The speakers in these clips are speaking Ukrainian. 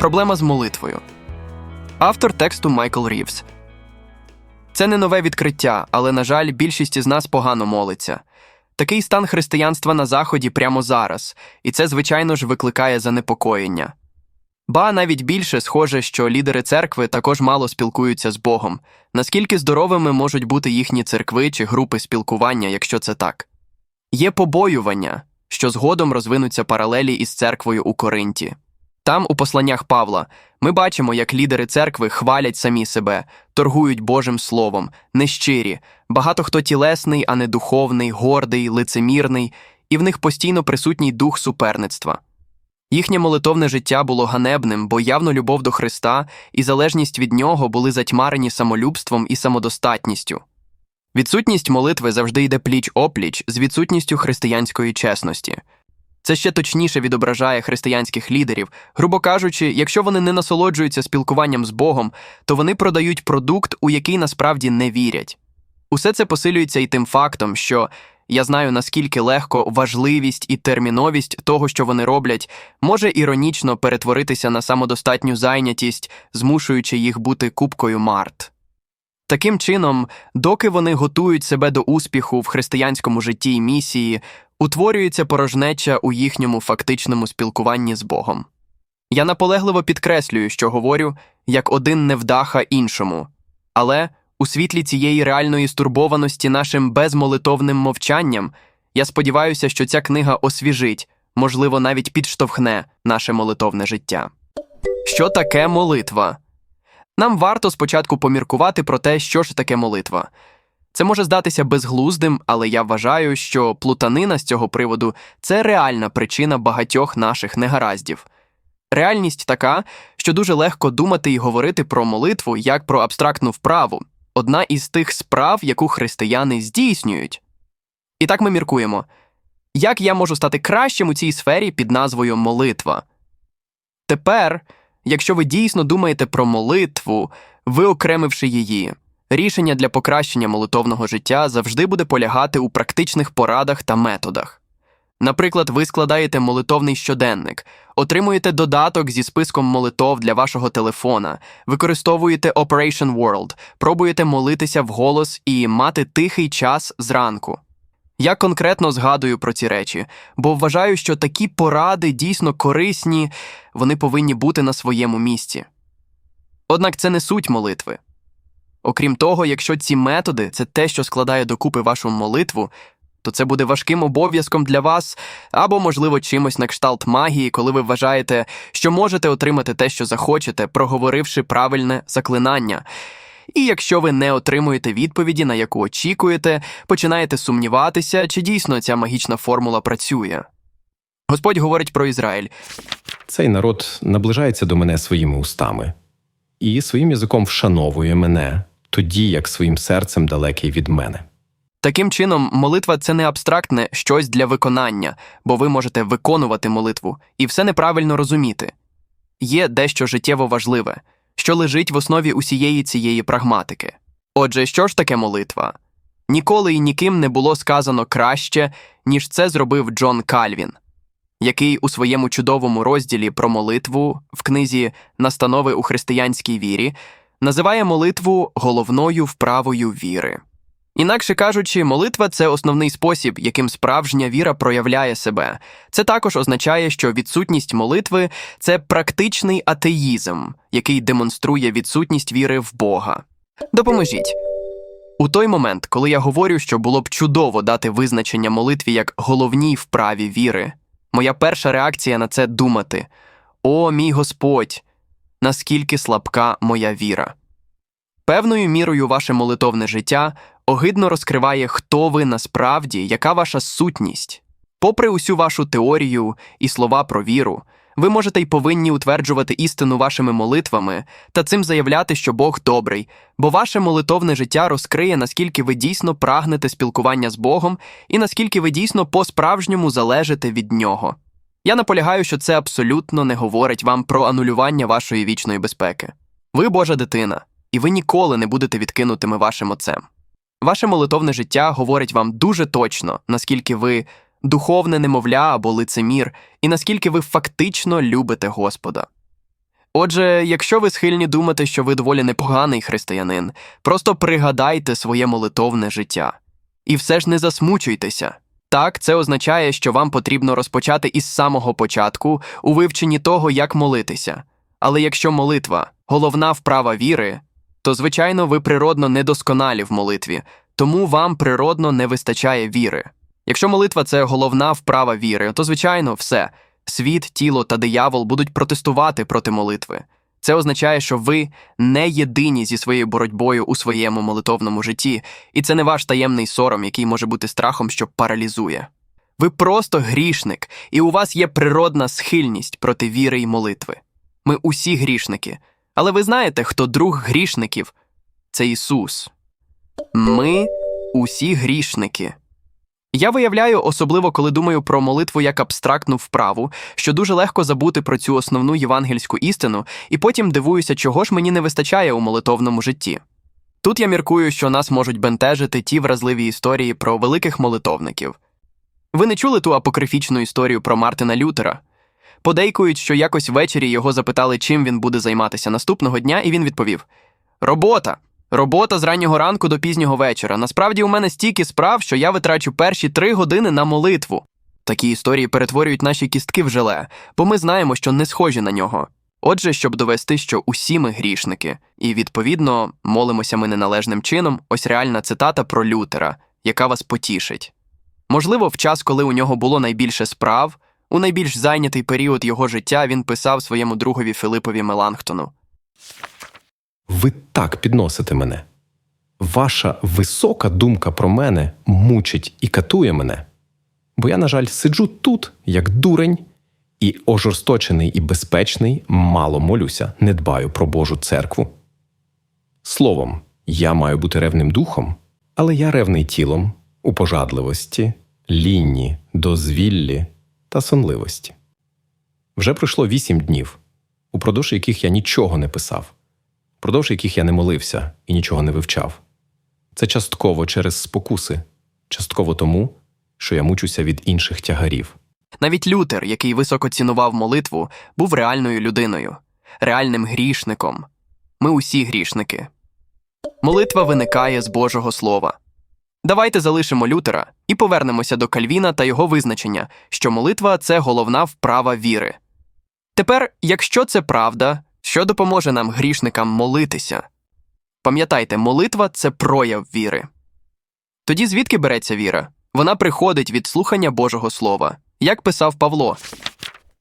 Проблема з молитвою. Автор тексту Майкл Рівс. Це не нове відкриття, але, на жаль, більшість із нас погано молиться. Такий стан християнства на Заході прямо зараз, і це, звичайно ж, викликає занепокоєння. Ба навіть більше схоже, що лідери церкви також мало спілкуються з Богом. Наскільки здоровими можуть бути їхні церкви чи групи спілкування, якщо це так? Є побоювання, що згодом розвинуться паралелі із церквою у Коринті. Там, у посланнях Павла, ми бачимо, як лідери церкви хвалять самі себе, торгують Божим Словом, нещирі, багато хто тілесний, а не духовний, гордий, лицемірний, і в них постійно присутній дух суперництва. Їхнє молитовне життя було ганебним, бо явно любов до Христа і залежність від нього були затьмарені самолюбством і самодостатністю. Відсутність молитви завжди йде пліч опліч з відсутністю християнської чесності. Це ще точніше відображає християнських лідерів. Грубо кажучи, якщо вони не насолоджуються спілкуванням з Богом, то вони продають продукт, у який насправді не вірять. Усе це посилюється і тим фактом, що я знаю, наскільки легко важливість і терміновість того, що вони роблять, може іронічно перетворитися на самодостатню зайнятість, змушуючи їх бути купкою март. Таким чином, доки вони готують себе до успіху в християнському житті і місії, утворюється порожнеча у їхньому фактичному спілкуванні з Богом. Я наполегливо підкреслюю, що говорю як один невдаха іншому, але у світлі цієї реальної стурбованості нашим безмолитовним мовчанням я сподіваюся, що ця книга освіжить, можливо, навіть підштовхне наше молитовне життя. Що таке молитва? Нам варто спочатку поміркувати про те, що ж таке молитва. Це може здатися безглуздим, але я вважаю, що плутанина з цього приводу це реальна причина багатьох наших негараздів. Реальність така, що дуже легко думати і говорити про молитву як про абстрактну вправу, одна із тих справ, яку християни здійснюють. І так ми міркуємо. Як я можу стати кращим у цій сфері під назвою молитва? Тепер, якщо ви дійсно думаєте про молитву, виокремивши її, рішення для покращення молитовного життя завжди буде полягати у практичних порадах та методах. Наприклад, ви складаєте молитовний щоденник, отримуєте додаток зі списком молитов для вашого телефона, використовуєте Operation World, пробуєте молитися вголос і мати тихий час зранку. Я конкретно згадую про ці речі, бо вважаю, що такі поради дійсно корисні, вони повинні бути на своєму місці. Однак це не суть молитви. Окрім того, якщо ці методи це те, що складає докупи вашу молитву, то це буде важким обов'язком для вас, або, можливо, чимось на кшталт магії, коли ви вважаєте, що можете отримати те, що захочете, проговоривши правильне заклинання. І якщо ви не отримуєте відповіді, на яку очікуєте, починаєте сумніватися, чи дійсно ця магічна формула працює. Господь говорить про Ізраїль. Цей народ наближається до мене своїми устами і своїм язиком вшановує мене, тоді як своїм серцем далекий від мене. Таким чином, молитва це не абстрактне щось для виконання, бо ви можете виконувати молитву і все неправильно розуміти. Є дещо життєво важливе, що лежить в основі усієї цієї прагматики. Отже, що ж таке молитва? Ніколи і ніким не було сказано краще, ніж це зробив Джон Кальвін, який у своєму чудовому розділі про молитву в книзі Настанови у християнській вірі називає молитву головною вправою віри. Інакше кажучи, молитва це основний спосіб, яким справжня віра проявляє себе. Це також означає, що відсутність молитви це практичний атеїзм, який демонструє відсутність віри в Бога. Допоможіть. У той момент, коли я говорю, що було б чудово дати визначення молитві як головній вправі віри, моя перша реакція на це думати: О, мій Господь, наскільки слабка моя віра. Певною мірою ваше молитовне життя огидно розкриває, хто ви насправді, яка ваша сутність. Попри усю вашу теорію і слова про віру, ви можете й повинні утверджувати істину вашими молитвами та цим заявляти, що Бог добрий, бо ваше молитовне життя розкриє, наскільки ви дійсно прагнете спілкування з Богом і наскільки ви дійсно по-справжньому залежите від нього. Я наполягаю, що це абсолютно не говорить вам про анулювання вашої вічної безпеки. Ви Божа дитина, і ви ніколи не будете відкинутими вашим отцем. Ваше молитовне життя говорить вам дуже точно, наскільки ви духовне немовля або лицемір, і наскільки ви фактично любите Господа. Отже, якщо ви схильні думати, що ви доволі непоганий християнин, просто пригадайте своє молитовне життя. І все ж не засмучуйтеся. Так, це означає, що вам потрібно розпочати із самого початку у вивченні того, як молитися. Але якщо молитва головна вправа віри, то, звичайно, ви природно недосконалі в молитві, тому вам природно не вистачає віри. Якщо молитва це головна вправа віри, то, звичайно, все світ, тіло та диявол будуть протестувати проти молитви. Це означає, що ви не єдині зі своєю боротьбою у своєму молитовному житті, і це не ваш таємний сором, який може бути страхом, що паралізує. Ви просто грішник, і у вас є природна схильність проти віри й молитви. Ми усі грішники. Але ви знаєте, хто друг грішників? Це Ісус. Ми усі грішники. Я виявляю, особливо коли думаю про молитву як абстрактну вправу, що дуже легко забути про цю основну євангельську істину, і потім дивуюся, чого ж мені не вистачає у молитовному житті. Тут я міркую, що нас можуть бентежити ті вразливі історії про великих молитовників. Ви не чули ту апокрифічну історію про Мартина Лютера? Подейкують, що якось ввечері його запитали, чим він буде займатися наступного дня, і він відповів: Робота! Робота з раннього ранку до пізнього вечора. Насправді у мене стільки справ, що я витрачу перші три години на молитву. Такі історії перетворюють наші кістки в желе, бо ми знаємо, що не схожі на нього. Отже, щоб довести, що усі ми грішники, і відповідно молимося ми неналежним чином, ось реальна цитата про Лютера, яка вас потішить. Можливо, в час, коли у нього було найбільше справ, у найбільш зайнятий період його життя він писав своєму другові Филипові Меланхтону. Ви так підносите мене. Ваша висока думка про мене мучить і катує мене. Бо я, на жаль, сиджу тут, як дурень, і ожорсточений і безпечний, мало молюся, не дбаю про Божу церкву. Словом, я маю бути ревним духом, але я ревний тілом у пожадливості, лінні, дозвіллі та сонливості. Вже пройшло вісім днів, упродовж яких я нічого не писав впродовж яких я не молився і нічого не вивчав. Це частково через спокуси, частково тому, що я мучуся від інших тягарів. Навіть Лютер, який високо цінував молитву, був реальною людиною, реальним грішником. Ми усі грішники. Молитва виникає з Божого Слова. Давайте залишимо Лютера і повернемося до Кальвіна та його визначення, що молитва це головна вправа віри. Тепер, якщо це правда, що допоможе нам, грішникам, молитися? Пам'ятайте, молитва це прояв віри. Тоді звідки береться віра? Вона приходить від слухання Божого Слова, як писав Павло.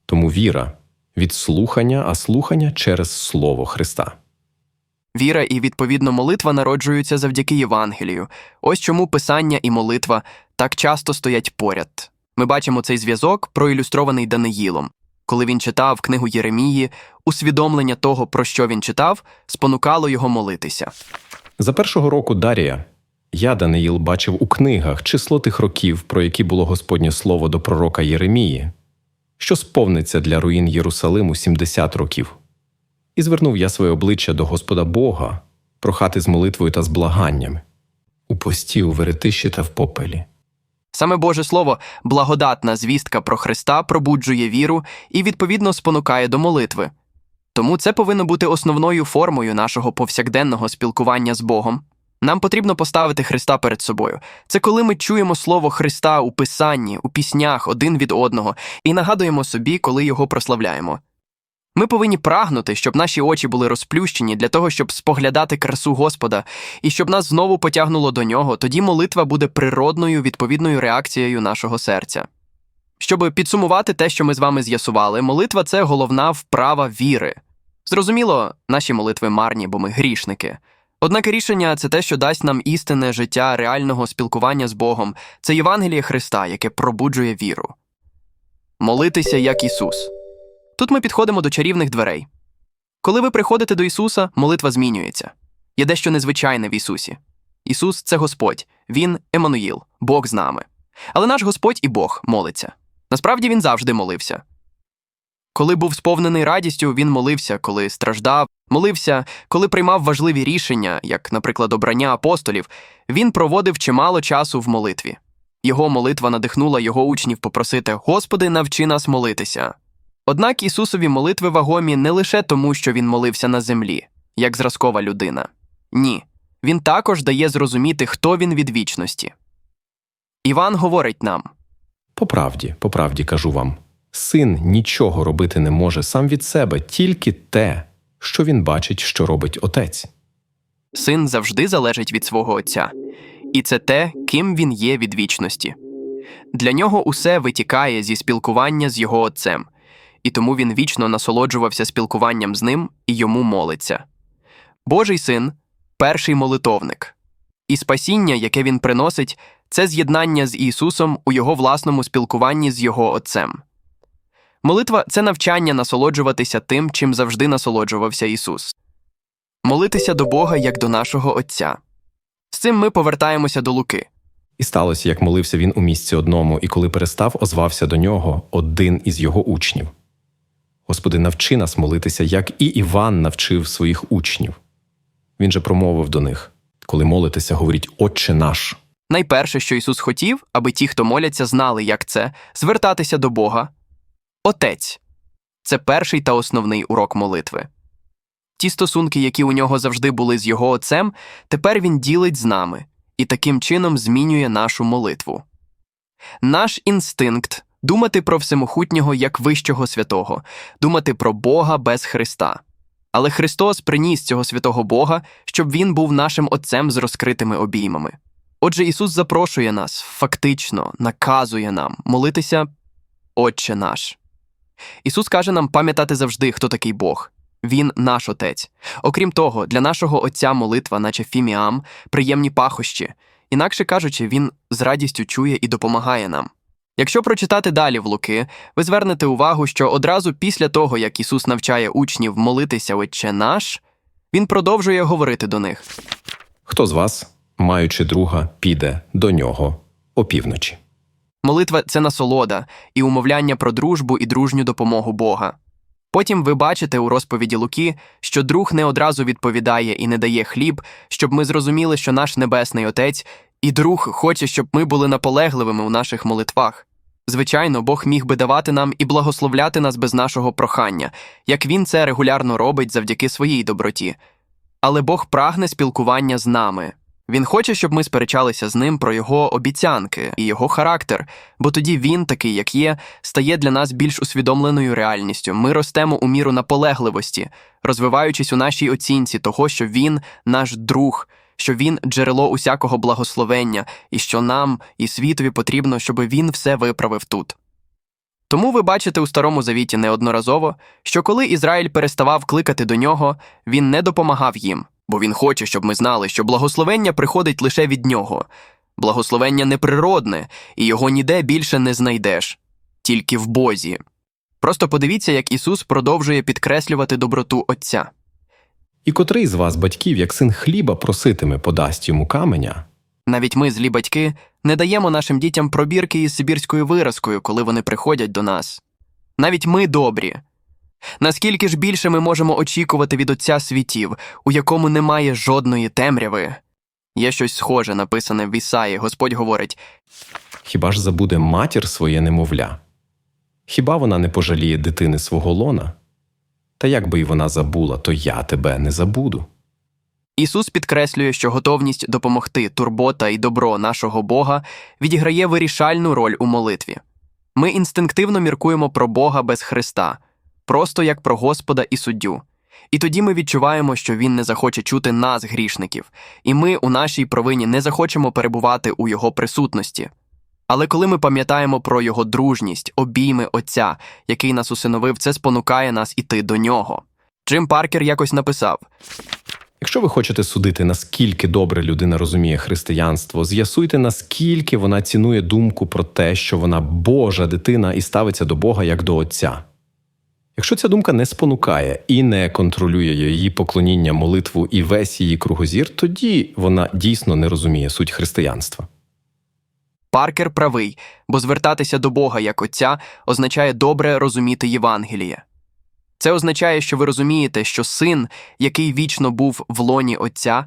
Тому віра від слухання, а слухання через Слово Христа. Віра і відповідно молитва народжуються завдяки Євангелію. Ось чому писання і молитва так часто стоять поряд. Ми бачимо цей зв'язок, проілюстрований Даниїлом. Коли він читав книгу Єремії, усвідомлення того, про що він читав, спонукало його молитися. За першого року Дарія я, Даниїл, бачив у книгах число тих років, про які було Господнє слово до пророка Єремії, що сповниться для руїн Єрусалиму 70 років. І звернув я своє обличчя до Господа Бога, прохати з молитвою та з благанням, у пості, у веретищі та в попелі. Саме Боже Слово, благодатна звістка про Христа пробуджує віру і відповідно спонукає до молитви. Тому це повинно бути основною формою нашого повсякденного спілкування з Богом. Нам потрібно поставити Христа перед собою. Це коли ми чуємо слово Христа у писанні, у піснях один від одного і нагадуємо собі, коли його прославляємо. Ми повинні прагнути, щоб наші очі були розплющені для того, щоб споглядати красу Господа, і щоб нас знову потягнуло до нього, тоді молитва буде природною відповідною реакцією нашого серця. Щоб підсумувати те, що ми з вами з'ясували, молитва це головна вправа віри. Зрозуміло, наші молитви марні, бо ми грішники. Однак рішення це те, що дасть нам істинне життя реального спілкування з Богом, це Євангеліє Христа, яке пробуджує віру. Молитися як Ісус. Тут ми підходимо до чарівних дверей. Коли ви приходите до Ісуса, молитва змінюється. Є дещо незвичайне в Ісусі. Ісус це Господь, Він Еммануїл, Бог з нами. Але наш Господь і Бог молиться. Насправді він завжди молився. Коли був сповнений радістю, він молився, коли страждав, молився, коли приймав важливі рішення, як, наприклад, обрання апостолів, він проводив чимало часу в молитві. Його молитва надихнула його учнів попросити Господи, навчи нас молитися. Однак Ісусові молитви вагомі не лише тому, що Він молився на землі, як зразкова людина. Ні, Він також дає зрозуміти, хто він від вічності. Іван говорить нам По правді, по правді кажу вам, син нічого робити не може сам від себе, тільки те, що він бачить, що робить отець. син завжди залежить від свого Отця, і це те, ким він є від вічності. Для нього усе витікає зі спілкування з його Отцем, і тому він вічно насолоджувався спілкуванням з ним і йому молиться. Божий син перший молитовник, і спасіння, яке він приносить, це з'єднання з Ісусом у його власному спілкуванні з його Отцем. Молитва це навчання насолоджуватися тим, чим завжди насолоджувався Ісус. Молитися до Бога як до нашого Отця. З цим ми повертаємося до Луки. І сталося, як молився він у місці одному, і коли перестав, озвався до нього один із його учнів. Господи, навчи нас молитися, як і Іван навчив своїх учнів. Він же промовив до них коли молитеся, говоріть Отче наш. Найперше, що Ісус хотів, аби ті, хто моляться, знали, як це звертатися до Бога. Отець це перший та основний урок молитви. Ті стосунки, які у нього завжди були з його отцем, тепер він ділить з нами і таким чином змінює нашу молитву. Наш інстинкт думати про всемогутнього як вищого святого, думати про Бога без Христа. Але Христос приніс цього святого Бога, щоб він був нашим Отцем з розкритими обіймами. Отже, Ісус запрошує нас, фактично, наказує нам молитися Отче наш. Ісус каже нам пам'ятати завжди, хто такий Бог. Він наш Отець. Окрім того, для нашого Отця молитва, наче фіміам, приємні пахощі. Інакше кажучи, Він з радістю чує і допомагає нам. Якщо прочитати далі в Луки, ви звернете увагу, що одразу після того, як Ісус навчає учнів молитися Отче наш, Він продовжує говорити до них. Хто з вас, маючи друга, піде до нього опівночі? Молитва це насолода і умовляння про дружбу і дружню допомогу Бога. Потім ви бачите у розповіді Луки, що друг не одразу відповідає і не дає хліб, щоб ми зрозуміли, що наш Небесний Отець і друг хоче, щоб ми були наполегливими у наших молитвах. Звичайно, Бог міг би давати нам і благословляти нас без нашого прохання, як він це регулярно робить завдяки своїй доброті. Але Бог прагне спілкування з нами. Він хоче, щоб ми сперечалися з ним про його обіцянки і його характер, бо тоді він, такий як є, стає для нас більш усвідомленою реальністю. Ми ростемо у міру наполегливості, розвиваючись у нашій оцінці того, що він наш друг, що він джерело усякого благословення, і що нам і світові потрібно, щоб він все виправив тут. Тому ви бачите у Старому Завіті неодноразово, що коли Ізраїль переставав кликати до нього, він не допомагав їм, бо він хоче, щоб ми знали, що благословення приходить лише від нього. Благословення неприродне, і його ніде більше не знайдеш, тільки в Бозі. Просто подивіться, як Ісус продовжує підкреслювати доброту Отця. І котрий з вас, батьків, як син хліба проситиме, подасть йому каменя, Навіть ми, злі батьки, не даємо нашим дітям пробірки із сибірською виразкою, коли вони приходять до нас. Навіть ми добрі. Наскільки ж більше ми можемо очікувати від Отця світів, у якому немає жодної темряви? Є щось схоже, написане в Ісаї. Господь говорить: хіба ж забуде матір своє немовля? Хіба вона не пожаліє дитини свого лона? Та як би й вона забула, то я тебе не забуду. Ісус підкреслює, що готовність допомогти, турбота і добро нашого Бога відіграє вирішальну роль у молитві. Ми інстинктивно міркуємо про Бога без Христа, просто як про Господа і суддю. І тоді ми відчуваємо, що Він не захоче чути нас, грішників, і ми у нашій провині не захочемо перебувати у Його присутності. Але коли ми пам'ятаємо про Його дружність, обійми Отця, який нас усиновив, це спонукає нас іти до нього. Джим Паркер якось написав. Якщо ви хочете судити, наскільки добре людина розуміє християнство, з'ясуйте, наскільки вона цінує думку про те, що вона Божа дитина і ставиться до Бога як до Отця. Якщо ця думка не спонукає і не контролює її поклоніння, молитву і весь її кругозір, тоді вона дійсно не розуміє суть християнства. Паркер правий, бо звертатися до Бога як Отця означає добре розуміти Євангеліє. Це означає, що ви розумієте, що син, який вічно був в лоні Отця,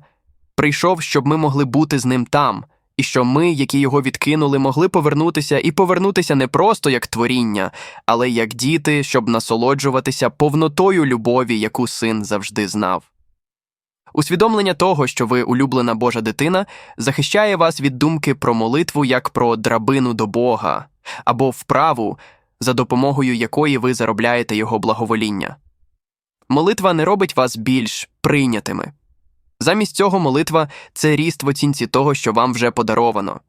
прийшов, щоб ми могли бути з ним там, і що ми, які його відкинули, могли повернутися і повернутися не просто як творіння, але як діти, щоб насолоджуватися повнотою любові, яку син завжди знав. Усвідомлення того, що ви улюблена Божа дитина, захищає вас від думки про молитву як про драбину до Бога або вправу, за допомогою якої ви заробляєте його благовоління. Молитва не робить вас більш прийнятими. Замість цього молитва це ріст в оцінці того, що вам вже подаровано.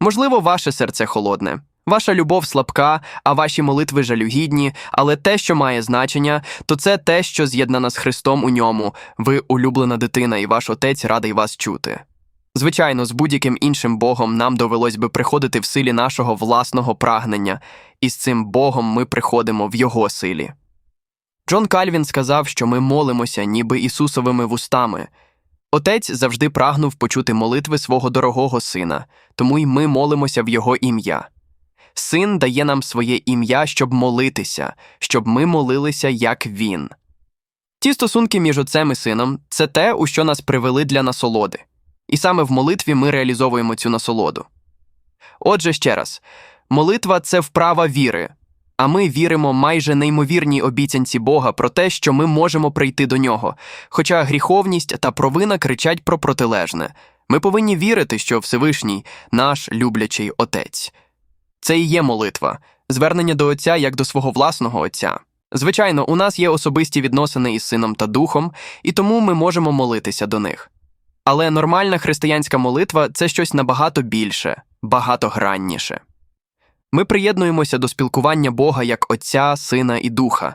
Можливо, ваше серце холодне, ваша любов слабка, а ваші молитви жалюгідні, але те, що має значення, то це те, що з'єднано з Христом у ньому, ви улюблена дитина, і ваш отець радий вас чути. Звичайно, з будь-яким іншим Богом нам довелось би приходити в силі нашого власного прагнення, і з цим Богом ми приходимо в Його силі. Джон Кальвін сказав, що ми молимося, ніби Ісусовими вустами. Отець завжди прагнув почути молитви свого дорогого сина, тому й ми молимося в Його ім'я. Син дає нам своє ім'я, щоб молитися, щоб ми молилися, як він. Ті стосунки між отцем і сином це те, у що нас привели для насолоди. І саме в молитві ми реалізовуємо цю насолоду. Отже, ще раз, молитва це вправа віри, а ми віримо майже неймовірній обіцянці Бога про те, що ми можемо прийти до нього, хоча гріховність та провина кричать про протилежне. Ми повинні вірити, що Всевишній наш люблячий Отець. Це і є молитва, звернення до Отця як до свого власного Отця. Звичайно, у нас є особисті відносини із сином та духом, і тому ми можемо молитися до них. Але нормальна християнська молитва це щось набагато більше, багатогранніше. Ми приєднуємося до спілкування Бога як Отця, Сина і Духа,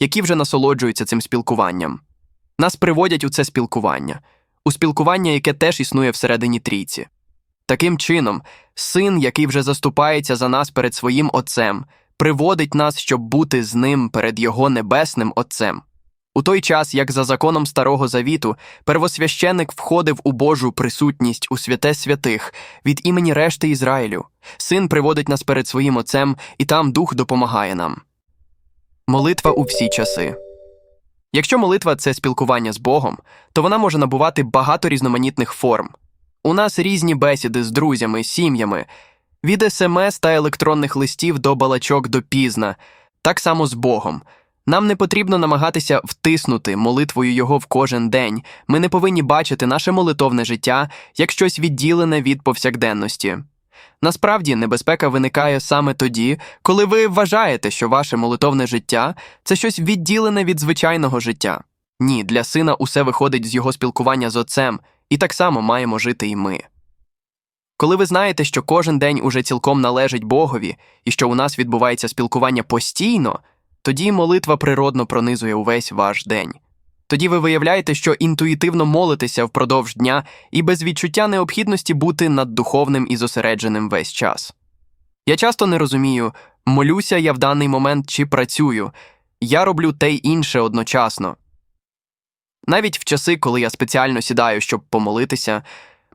які вже насолоджуються цим спілкуванням. Нас приводять у це спілкування, у спілкування, яке теж існує всередині трійці. Таким чином, син, який вже заступається за нас перед своїм Отцем, приводить нас, щоб бути з ним перед його небесним Отцем. У той час, як за законом Старого Завіту, первосвященик входив у Божу присутність у святе святих від імені решти Ізраїлю, син приводить нас перед своїм Отцем, і там Дух допомагає нам. Молитва у всі часи. Якщо молитва це спілкування з Богом, то вона може набувати багато різноманітних форм. У нас різні бесіди з друзями, сім'ями, від смс та електронних листів до балачок до пізна, так само з Богом. Нам не потрібно намагатися втиснути молитвою Його в кожен день. Ми не повинні бачити наше молитовне життя як щось відділене від повсякденності. Насправді, небезпека виникає саме тоді, коли ви вважаєте, що ваше молитовне життя це щось відділене від звичайного життя. Ні, для сина усе виходить з його спілкування з отцем, і так само маємо жити і ми. Коли ви знаєте, що кожен день уже цілком належить Богові, і що у нас відбувається спілкування постійно, тоді молитва природно пронизує увесь ваш день. Тоді ви виявляєте, що інтуїтивно молитеся впродовж дня і без відчуття необхідності бути наддуховним і зосередженим весь час. Я часто не розумію, молюся я в даний момент чи працюю, я роблю те й інше одночасно. Навіть в часи, коли я спеціально сідаю, щоб помолитися,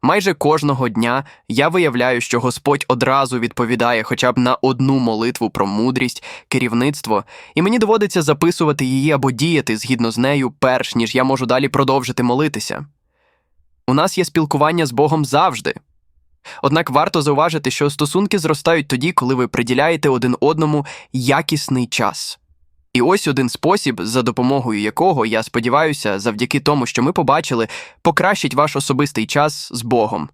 майже кожного дня я виявляю, що Господь одразу відповідає хоча б на одну молитву про мудрість, керівництво, і мені доводиться записувати її або діяти згідно з нею, перш ніж я можу далі продовжити молитися. У нас є спілкування з Богом завжди. Однак варто зауважити, що стосунки зростають тоді, коли ви приділяєте один одному якісний час. І ось один спосіб, за допомогою якого, я сподіваюся, завдяки тому, що ми побачили, покращить ваш особистий час з Богом.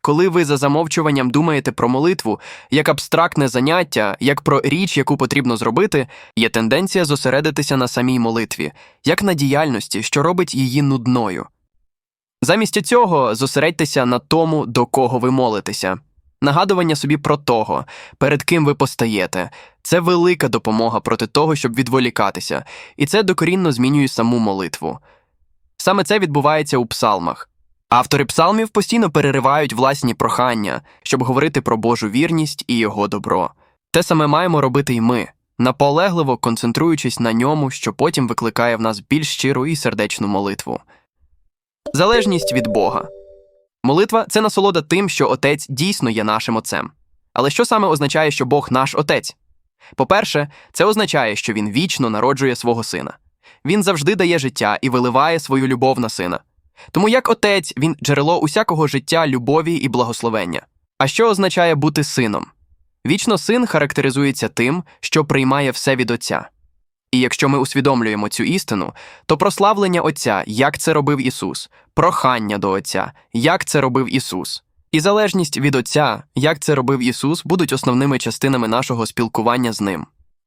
Коли ви за замовчуванням думаєте про молитву як абстрактне заняття, як про річ, яку потрібно зробити, є тенденція зосередитися на самій молитві, як на діяльності, що робить її нудною. Замість цього зосередьтеся на тому, до кого ви молитеся. Нагадування собі про того, перед ким ви постаєте, це велика допомога проти того, щоб відволікатися, і це докорінно змінює саму молитву. Саме це відбувається у псалмах. Автори псалмів постійно переривають власні прохання, щоб говорити про Божу вірність і його добро. Те саме маємо робити й ми, наполегливо концентруючись на ньому, що потім викликає в нас більш щиру і сердечну молитву. Залежність від Бога. Молитва це насолода тим, що Отець дійсно є нашим Отцем. Але що саме означає, що Бог наш Отець? По-перше, це означає, що Він вічно народжує свого сина. Він завжди дає життя і виливає свою любов на сина. Тому як отець він джерело усякого життя, любові і благословення. А що означає бути сином? Вічно син характеризується тим, що приймає все від Отця. І якщо ми усвідомлюємо цю істину, то прославлення Отця, як це робив Ісус, прохання до Отця, як це робив Ісус, і залежність від Отця, як це робив Ісус, будуть основними частинами нашого спілкування з Ним.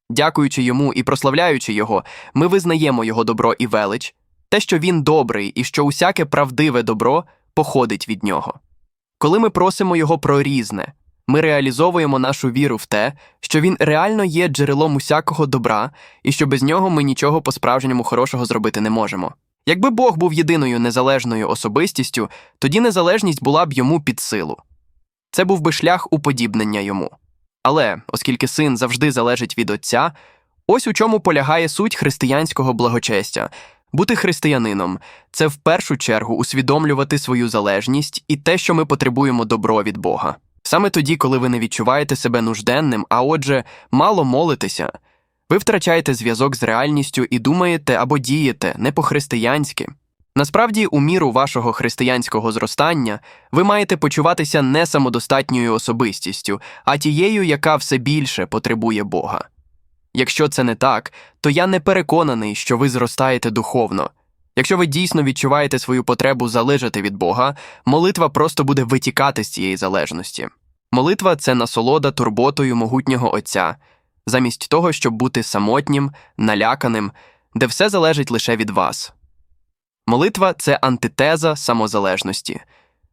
Дякуючи йому і прославляючи Його, ми визнаємо Його добро і велич, те, що Він добрий і що усяке правдиве добро походить від нього. Коли ми просимо Його про різне, ми реалізовуємо нашу віру в те, що Він реально є джерелом усякого добра, і що без нього ми нічого по-справжньому хорошого зробити не можемо. Якби Бог був єдиною незалежною особистістю, тоді незалежність була б йому під силу. Це був би шлях уподібнення йому. Але, оскільки син завжди залежить від Отця, ось у чому полягає суть християнського благочестя. Бути християнином це в першу чергу усвідомлювати свою залежність і те, що ми потребуємо добро від Бога. Саме тоді, коли ви не відчуваєте себе нужденним, а отже, мало молитеся, ви втрачаєте зв'язок з реальністю і думаєте або дієте не по-християнськи. Насправді, у міру вашого християнського зростання ви маєте почуватися не самодостатньою особистістю, а тією, яка все більше потребує Бога. Якщо це не так, то я не переконаний, що ви зростаєте духовно. Якщо ви дійсно відчуваєте свою потребу залежати від Бога, молитва просто буде витікати з цієї залежності. Молитва це насолода турботою могутнього Отця, замість того, щоб бути самотнім, наляканим, де все залежить лише від вас. Молитва це антитеза самозалежності.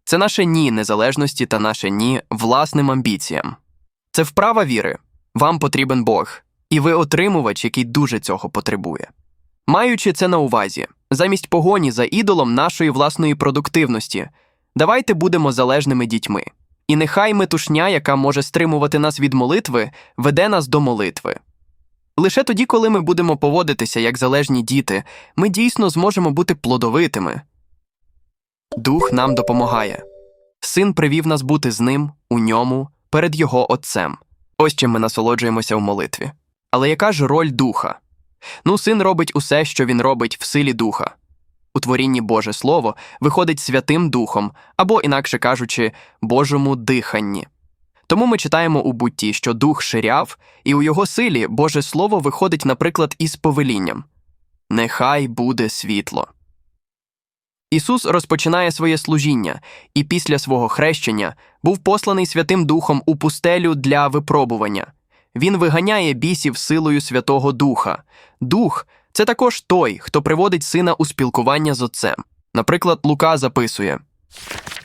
Це наше ні незалежності та наше ні власним амбіціям. Це вправа віри. Вам потрібен Бог, і ви отримувач, який дуже цього потребує. Маючи це на увазі, замість погоні за ідолом нашої власної продуктивності, давайте будемо залежними дітьми. І нехай метушня, яка може стримувати нас від молитви, веде нас до молитви. Лише тоді, коли ми будемо поводитися як залежні діти, ми дійсно зможемо бути плодовитими. Дух нам допомагає. Син привів нас бути з ним, у ньому, перед його Отцем. Ось чим ми насолоджуємося в молитві. Але яка ж роль духа? Ну, син робить усе, що він робить в силі духа. У творінні Боже Слово виходить Святим Духом, або, інакше кажучи, Божому диханні. Тому ми читаємо у бутті, що дух ширяв, і у його силі Боже Слово виходить, наприклад, із повелінням Нехай буде світло. Ісус розпочинає своє служіння і після свого хрещення був посланий Святим Духом у пустелю для випробування. Він виганяє бісів силою Святого Духа. Дух це також той, хто приводить сина у спілкування з Отцем. Наприклад, Лука записує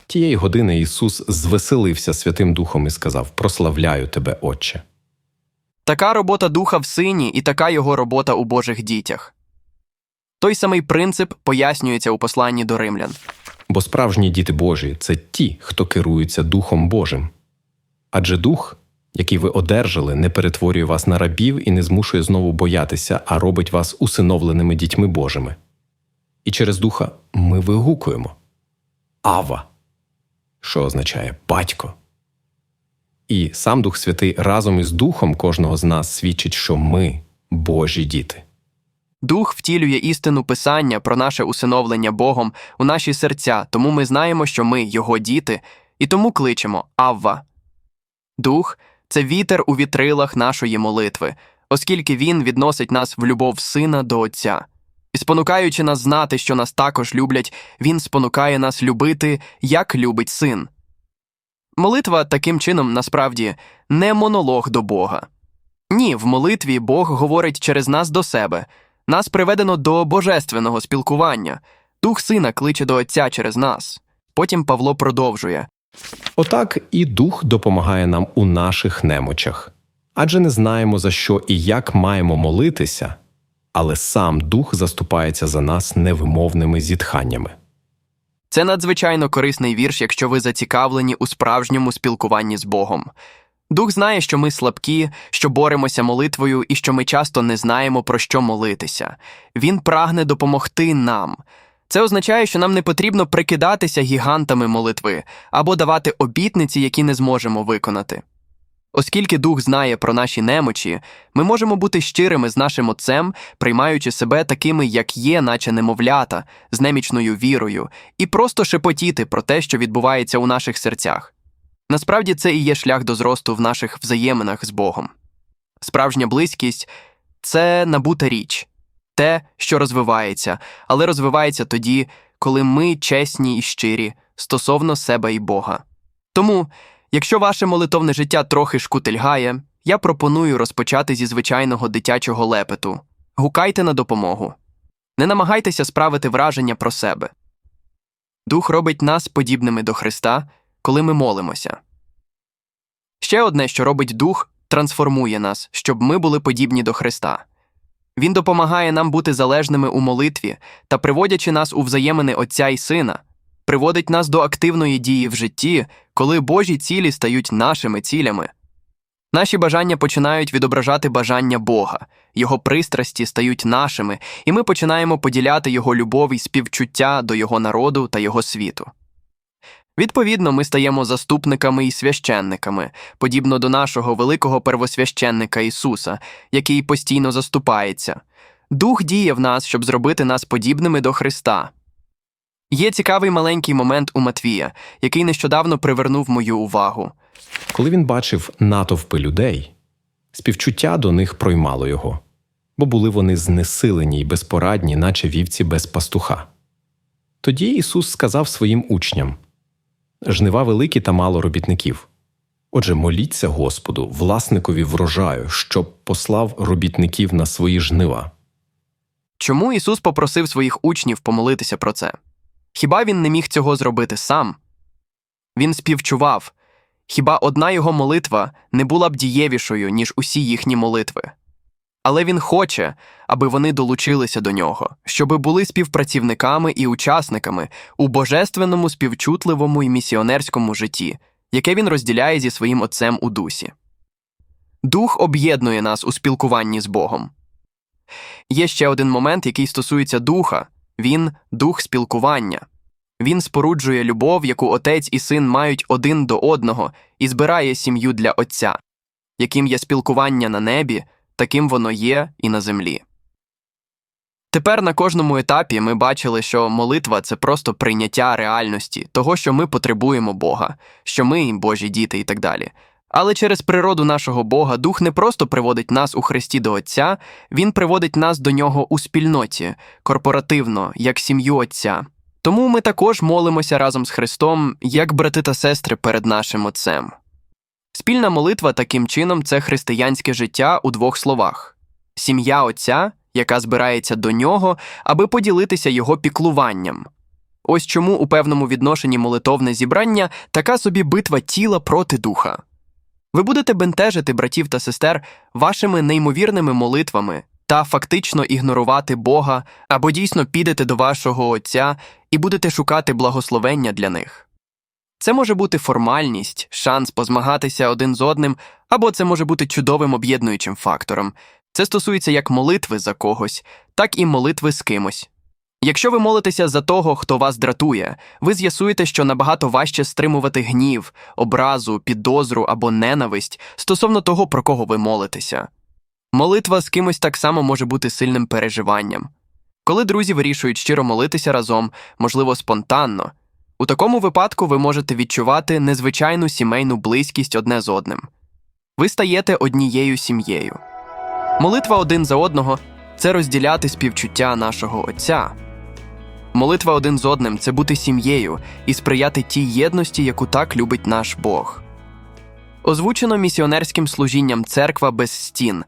Тієї години Ісус звеселився Святим Духом і сказав: Прославляю тебе, Отче. така робота духа в сині і така його робота у Божих дітях. Той самий принцип пояснюється у посланні до римлян. Бо справжні діти Божі це ті, хто керуються Духом Божим. Адже Дух, який ви одержали, не перетворює вас на рабів і не змушує знову боятися, а робить вас усиновленими дітьми Божими. І через Духа ми вигукуємо Ава, що означає батько. І сам Дух Святий разом із Духом кожного з нас свідчить, що ми Божі діти. Дух втілює істину Писання про наше усиновлення Богом у наші серця, тому ми знаємо, що ми його діти, і тому кличемо Авва. Дух це вітер у вітрилах нашої молитви, оскільки він відносить нас в любов сина до Отця. І спонукаючи нас знати, що нас також люблять, він спонукає нас любити, як любить син. Молитва таким чином насправді не монолог до Бога. Ні, в молитві Бог говорить через нас до себе. Нас приведено до божественного спілкування. Дух сина кличе до Отця через нас. Потім Павло продовжує Отак і дух допомагає нам у наших немочах. Адже не знаємо, за що і як маємо молитися, але сам дух заступається за нас невимовними зітханнями. це надзвичайно корисний вірш, якщо ви зацікавлені у справжньому спілкуванні з Богом. Дух знає, що ми слабкі, що боремося молитвою і що ми часто не знаємо, про що молитися. Він прагне допомогти нам. Це означає, що нам не потрібно прикидатися гігантами молитви або давати обітниці, які не зможемо виконати. Оскільки дух знає про наші немочі, ми можемо бути щирими з нашим отцем, приймаючи себе такими, як є, наче немовлята, з немічною вірою, і просто шепотіти про те, що відбувається у наших серцях. Насправді це і є шлях до зросту в наших взаєминах з Богом. Справжня близькість це набута річ, те, що розвивається, але розвивається тоді, коли ми чесні і щирі стосовно себе і Бога. Тому, якщо ваше молитовне життя трохи шкутильгає, я пропоную розпочати зі звичайного дитячого лепету. Гукайте на допомогу. Не намагайтеся справити враження про себе. Дух робить нас подібними до Христа, коли ми молимося. Ще одне, що робить дух, трансформує нас, щоб ми були подібні до Христа. Він допомагає нам бути залежними у молитві та, приводячи нас у взаємини Отця і Сина, приводить нас до активної дії в житті, коли Божі цілі стають нашими цілями. Наші бажання починають відображати бажання Бога, Його пристрасті стають нашими, і ми починаємо поділяти Його любов і співчуття до Його народу та Його світу. Відповідно, ми стаємо заступниками і священниками, подібно до нашого великого первосвященника Ісуса, який постійно заступається. Дух діє в нас, щоб зробити нас подібними до Христа. Є цікавий маленький момент у Матвія, який нещодавно привернув мою увагу. Коли він бачив натовпи людей, співчуття до них проймало його, бо були вони знесилені й безпорадні, наче вівці без пастуха. Тоді Ісус сказав своїм учням жнива великі та мало робітників. Отже, моліться Господу, власникові врожаю, щоб послав робітників на свої жнива. Чому Ісус попросив своїх учнів помолитися про це? Хіба він не міг цього зробити сам? Він співчував. Хіба одна його молитва не була б дієвішою, ніж усі їхні молитви? Але він хоче, аби вони долучилися до нього, щоби були співпрацівниками і учасниками у божественному співчутливому і місіонерському житті, яке він розділяє зі своїм отцем у дусі. Дух об'єднує нас у спілкуванні з Богом. Є ще один момент, який стосується духа він дух спілкування. Він споруджує любов, яку отець і син мають один до одного, і збирає сім'ю для Отця. Яким є спілкування на небі, таким воно є і на землі. Тепер на кожному етапі ми бачили, що молитва це просто прийняття реальності, того, що ми потребуємо Бога, що ми Божі діти і так далі. Але через природу нашого Бога Дух не просто приводить нас у Христі до Отця, Він приводить нас до нього у спільноті, корпоративно, як сім'ю Отця. Тому ми також молимося разом з Христом, як брати та сестри перед нашим Отцем. Спільна молитва таким чином це християнське життя у двох словах сім'я Отця, яка збирається до нього, аби поділитися його піклуванням. Ось чому у певному відношенні молитовне зібрання така собі битва тіла проти духа. Ви будете бентежити братів та сестер вашими неймовірними молитвами та фактично ігнорувати Бога або дійсно підете до вашого Отця і будете шукати благословення для них. Це може бути формальність, шанс позмагатися один з одним, або це може бути чудовим об'єднуючим фактором. Це стосується як молитви за когось, так і молитви з кимось. Якщо ви молитеся за того, хто вас дратує, ви з'ясуєте, що набагато важче стримувати гнів, образу, підозру або ненависть стосовно того, про кого ви молитеся. Молитва з кимось так само може бути сильним переживанням. Коли друзі вирішують щиро молитися разом, можливо, спонтанно, у такому випадку ви можете відчувати незвичайну сімейну близькість одне з одним. Ви стаєте однією сім'єю. Молитва один за одного це розділяти співчуття нашого Отця. Молитва один з одним це бути сім'єю і сприяти тій єдності, яку так любить наш Бог. Озвучено місіонерським служінням Церква без стін